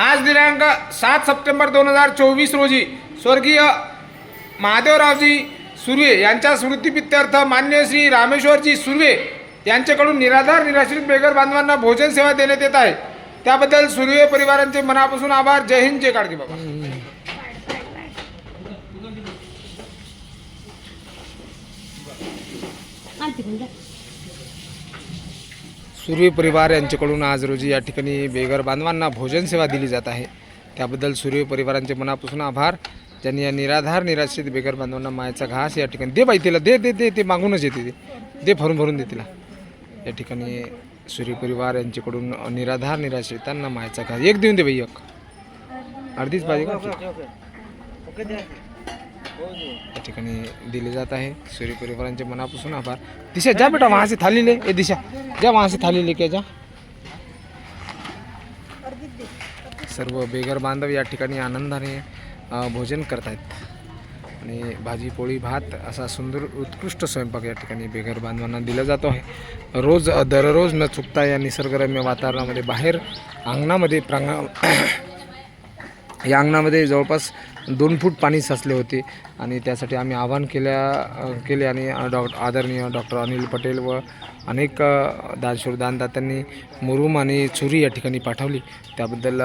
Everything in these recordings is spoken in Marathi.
आज दिनांक सात सप्टेंबर दोन हजार चोवीस रोजी स्वर्गीय महादेवरावजी सुर्वे यांच्या स्मृतिपित्यर्थ मान्य श्री रामेश्वरजी सुर्वे यांच्याकडून निराधार निराश्रित बेगर बांधवांना भोजन सेवा देण्यात येत आहे. त्याबद्दल सुर्वे परिवारांचे मनापासून आभार. जय हिंद जय काळगी बाबा. सूर्य परिवार यांच्याकडून आज रोजी या ठिकाणी बेघर बांधवांना भोजन सेवा दिली जात आहे. त्याबद्दल सूर्य परिवारांचे मनापासून आभार. ज्यांनी या निराधार निराश्रित बेघर बांधवांना मायाचा घास या ठिकाणी दे बाई तिला दे दे दे ते मागूनच येते ते. दे भरून भरून दे तिला. या ठिकाणी सूर्य परिवार यांच्याकडून निराधार निराश्रितांना मायाचा घास. एक देऊन दे बाई एक. अर्धीच पाहिजे का? या ठिकाणी दिले जात आहे. सूर्य परिवारांचे मनापासून आभार. दिशा जा बेटा वहां से थाली ले ए दिशा जा वहां से थाली लेके जा. सर्व बेघर बांधव या ठिकाणी आनंदाने भोजन करत आहेत आणि भाजी पोळी भात असा सुंदर उत्कृष्ट स्वयंपाक या ठिकाणी बेघर बांधवांना दिला जातो आहे. रोज दररोज न चुकता या निसर्गरम्य वातावरणामध्ये बाहेर अंगणामध्ये प्रांगण या अंगणामध्ये जवळपास दोन फूट पाणी साचले होते आणि त्यासाठी आम्ही आवाहन केल्या केले आणि डॉ आदरणीय डॉक्टर अनिल पटेल व अनेक दानशूर दानदात्यांनी मुरुम आणि छुरी या ठिकाणी पाठवली. त्याबद्दल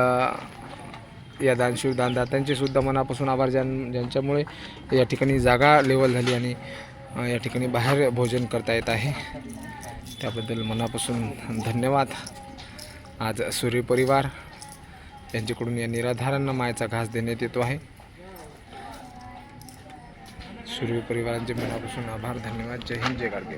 या दानशूर दानदात्यांचे सुद्धा मनापासून आभार ज्यां ज्यांच्यामुळे या ठिकाणी जागा लेवल झाली आणि या ठिकाणी बाहेर भोजन करता येत आहे. त्याबद्दल मनापासून धन्यवाद. आज सूर्य परिवार यांच्याकडून या निराधारांना मायाचा घास देण्यात येतो आहे. सूर्य परिवारांचे मनापासून आभार धन्यवाद. जय हिंद जय गाडगे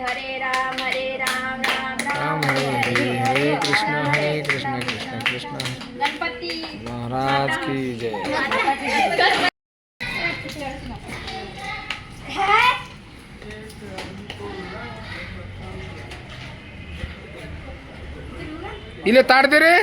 हरे राम हरे राम राम राम हरे हरे हरे कृष्ण हरे कृष्ण कृष्ण. गणपती. महाराज की जय. ಇಲ್ಲೇ ತಾಡ್ದಿರಿ